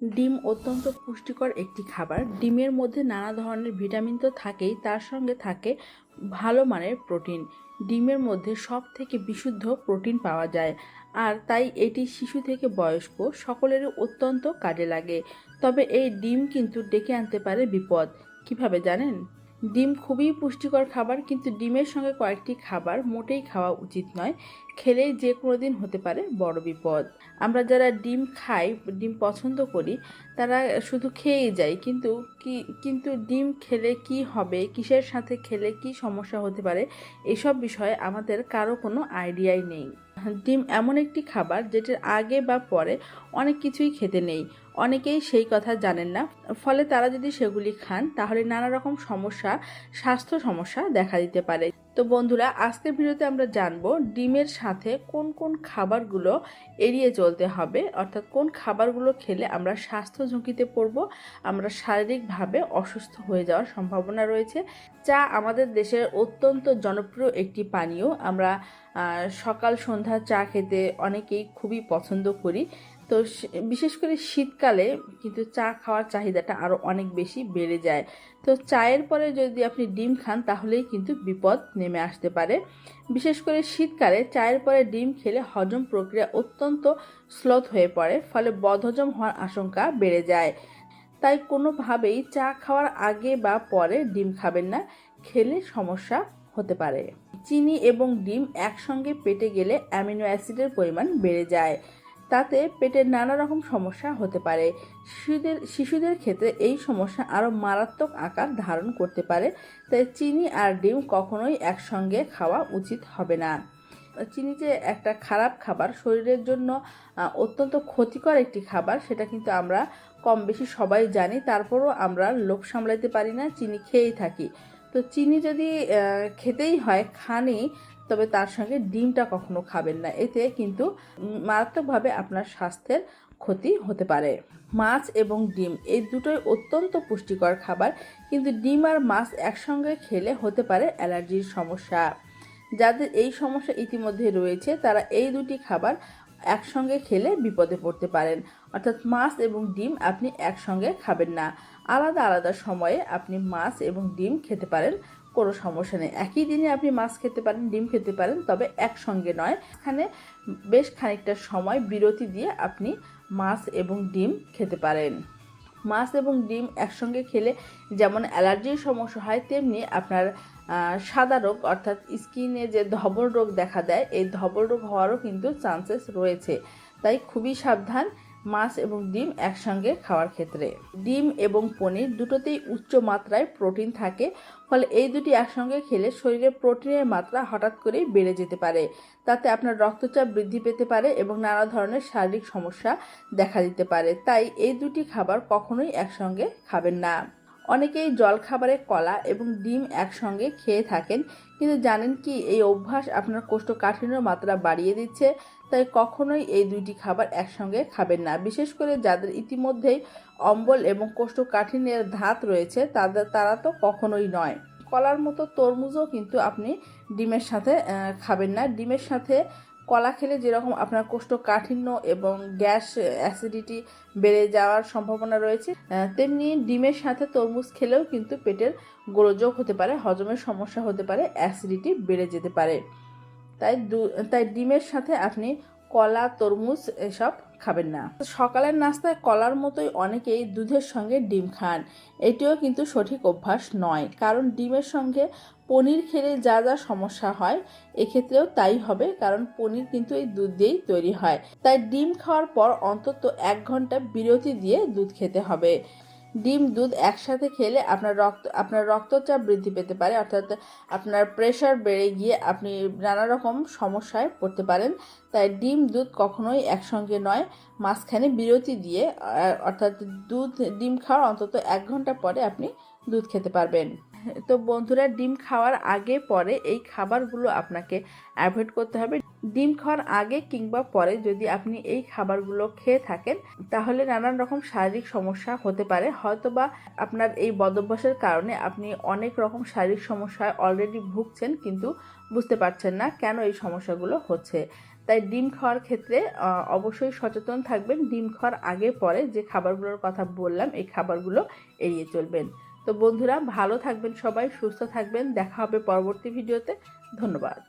ডিম অত্যন্ত পুষ্টিকর একটি খাবার। ডিমের মধ্যে নানা ধরনের ভিটামিন তো থাকেই, তার সঙ্গে থাকে ভালো মানের প্রোটিন। ডিমের মধ্যে সব থেকে বিশুদ্ধ প্রোটিন পাওয়া যায়, আর তাই এটি শিশু থেকে বয়স্ক সকলেরই অত্যন্ত কাজে লাগে। তবে এই ডিম কিন্তু ডেকে আনতে পারে বিপদ। কীভাবে জানেন? ডিম খুবই পুষ্টিকর খাবার, কিন্তু ডিমের সঙ্গে কয়েকটি খাবার মোটেই খাওয়া উচিত নয়। খেলেই যে কোনো দিন হতে পারে বড় বিপদ। আমরা যারা ডিম খাই, ডিম পছন্দ করি, তারা শুধু খেয়েই যায় কিন্তু কি, কিন্তু ডিম খেলে কি হবে, কিসের সাথে খেলে কি সমস্যা হতে পারে, এসব বিষয়ে আমাদের কারও কোনো আইডিয়াই নেই। ডিম এমন একটি খাবার যেটার আগে বা পরে অনেক কিছুই খেতে নেই। অনেকেই সেই কথা জানেন না। ফলে তারা যদি সেগুলি খান, তাহলে নানা রকম সমস্যা, স্বাস্থ্য সমস্যা দেখা দিতে পারে। তো বন্ধুরা, আজকের ভিডিওতে আমরা জানব ডিমের সাথে কোন কোন খাবারগুলো এড়িয়ে চলতে হবে, অর্থাৎ কোন খাবারগুলো খেলে আমরা স্বাস্থ্য ঝুঁকিতে পড়ব, আমরা শারীরিকভাবে অসুস্থ হয়ে যাওয়ার সম্ভাবনা রয়েছে। চা আমাদের দেশের অত্যন্ত জনপ্রিয় একটি পানীয়। আমরা সকাল সন্ধ্যা চা খেতে অনেকেই খুবই পছন্দ করি। তো বিশেষ করে শীতকালে কিন্তু চা খাওয়ার চাহিদাটা আরও অনেক বেশি বেড়ে যায়। তো চায়ের পরে যদি আপনি ডিম খান, তাহলেই কিন্তু বিপদ নেমে আসতে পারে। বিশেষ করে শীতকালে চায়ের পরে ডিম খেলে হজম প্রক্রিয়া অত্যন্ত স্লোথ হয়ে পড়ে, ফলে বদহজম হওয়ার আশঙ্কা বেড়ে যায়। তাই কোনোভাবেই চা খাওয়ার আগে বা পরে ডিম খাবেন না, খেলে সমস্যা হতে পারে। চিনি এবং ডিম একসঙ্গে পেটে গেলে অ্যামিনো অ্যাসিডের পরিমাণ বেড়ে যায়। তাতে পেটের নানা রকম সমস্যা হতে পারে। শিশুদের শিশুদের ক্ষেত্রে এই সমস্যা আরও মারাত্মক আকার ধারণ করতে পারে, তাই চিনি আর ডিম কখনোই একসঙ্গে খাওয়া উচিত হবে না। চিনি যে একটা খারাপ খাবার শরীরের জন্য অত্যন্ত ক্ষতিকর একটি খাবার, সেটা কিন্তু আমরা কম বেশি সবাই জানি, তারপরও আমরা লোভ সামলাইতে পারি না, চিনি খেয়েই থাকি। তো চিনি যদি খেতেই হয়, খানি তবে তার সঙ্গে ডিমটা কখনো খাবেন না। এতে কিন্তু মারাত্মকভাবে আপনার স্বাস্থ্যের ক্ষতি হতে পারে। মাছ এবং ডিম, এই দুটোই অত্যন্ত পুষ্টিকর খাবার। কিন্তু ডিম আর মাছ একসঙ্গে খেলে হতে পারে অ্যালার্জির সমস্যা। যাদের এই সমস্যা ইতিমধ্যে রয়েছে, তারা এই দুটি খাবার একসঙ্গে খেলে বিপদে পড়তে পারেন। অর্থাৎ মাছ এবং ডিম আপনি একসঙ্গে খাবেন না। আলাদা আলাদা সময়ে আপনি মাছ এবং ডিম খেতে পারেন কোনো সমস্যা নেই। একই দিনে আপনি মাছ খেতে পারেন, ডিম খেতে পারেন, তবে একসঙ্গে নয়। এখানে বেশ খানিকটা সময় বিরতি দিয়ে আপনি মাছ এবং ডিম খেতে পারেন। মাছ এবং ডিম একসঙ্গে খেলে যেমন অ্যালার্জির সমস্যা হয়, তেমনি আপনার সাদা রোগ অর্থাৎ স্কিনে যে ধবল রোগ দেখা দেয়, এই ধবল রোগ হওয়ারও কিন্তু চান্সেস রয়েছে। তাই খুবই সাবধান মাছ এবং ডিম একসঙ্গে খাওয়ার ক্ষেত্রে। ডিম এবং পনির দুটোতেই উচ্চ মাত্রায় প্রোটিন থাকে, ফলে এই দুটি একসঙ্গে খেলে শরীরে প্রোটিনের মাত্রা হঠাৎ করেই বেড়ে যেতে পারে। তাতে আপনার রক্তচাপ বৃদ্ধি পেতে পারে এবং নানা ধরনের শারীরিক সমস্যা দেখা দিতে পারে। তাই এই দুটি খাবার কখনোই একসঙ্গে খাবেন না। অনেকেই জলখাবারে কলা এবং ডিম একসঙ্গে খেয়ে থাকেন, কিন্তু জানেন কি এই অভ্যাস আপনার কোষ্ঠকাঠিন্যর মাত্রা বাড়িয়ে দিচ্ছে, তাই কখনোই এই দুইটি খাবার একসঙ্গে খাবেন না। বিশেষ করে যাদের ইতিমধ্যেই অম্বল এবং কোষ্ঠকাঠিন্যের ধাত রয়েছে, তাদের, তারা তো কখনোই নয়। কলার মতো তরমুজও কিন্তু আপনি ডিমের সাথে খাবেন না। ডিমের সাথে কলা খেলে যেরকম আপনার কোষ্ঠকাঠিন্য এবং গ্যাস অ্যাসিডিটি বেড়ে যাওয়ার সম্ভাবনা রয়েছে তেমনি ডিমের সাথে তরমুজ খেলেও কিন্তু পেটের গোলযোগ হতে পারে, হজমের সমস্যা হতে পারে, অ্যাসিডিটি বেড়ে যেতে পারে। তাই তাই ডিমের সাথে আপনি কলা, তরমুজ এসব খাবেন না। সকালের নাস্তায় কলার মতোই অনেকেই দুধের সঙ্গে ডিম খান। এটিও কিন্তু সঠিক অভ্যাস নয়, কারণ ডিমের সঙ্গে পনির খেলে যা যা সমস্যা হয়, এক্ষেত্রেও তাই হবে, কারণ পনির কিন্তু এই দুধ দিয়েই তৈরি হয়। তাই ডিম খাওয়ার পর অন্তত এক ঘণ্টা বিরতি দিয়ে দুধ খেতে হবে। ডিম, দুধ একসাথে খেলে আপনার রক্ত, আপনার রক্তচাপ বৃদ্ধি পেতে পারে। অর্থাৎ আপনার প্রেশার বেড়ে গিয়ে আপনি নানা রকম সমস্যায় পড়তে পারেন। তাই ডিম, দুধ কখনোই একসঙ্গে নয়। মাঝখানে বিরতি দিয়ে অর্থাৎ দুধ, ডিম খাওয়ার অন্তত এক ঘণ্টা পরে আপনি দুধ খেতে পারবেন। তো বন্ধুরা, ডিম খাওয়ার আগে, পরে এই খাবারগুলো আপনাকে অ্যাভয়েড করতে হবে। ডিম খাওয়ার আগে কিংবা পরে যদি আপনি এই খাবারগুলো খেয়ে থাকেন, তাহলে নানান রকম শারীরিক সমস্যা হতে পারে। হয়তোবা আপনার এই বদভ্যাসের কারণে আপনি অনেক রকম শারীরিক সমস্যায় অলরেডি ভুগছেন, কিন্তু বুঝতে পারছেন না কেন এই সমস্যাগুলো হচ্ছে। তাই ডিম খাওয়ার ক্ষেত্রে অবশ্যই সচেতন থাকবেন। ডিম খাওয়ার আগে পরে যে খাবারগুলোর কথা বললাম, এই খাবারগুলো এড়িয়ে চলবেন। তো বন্ধুরা, ভালো থাকবেন সবাই, সুস্থ থাকবেন। দেখা হবে পরবর্তী ভিডিওতে। ধন্যবাদ।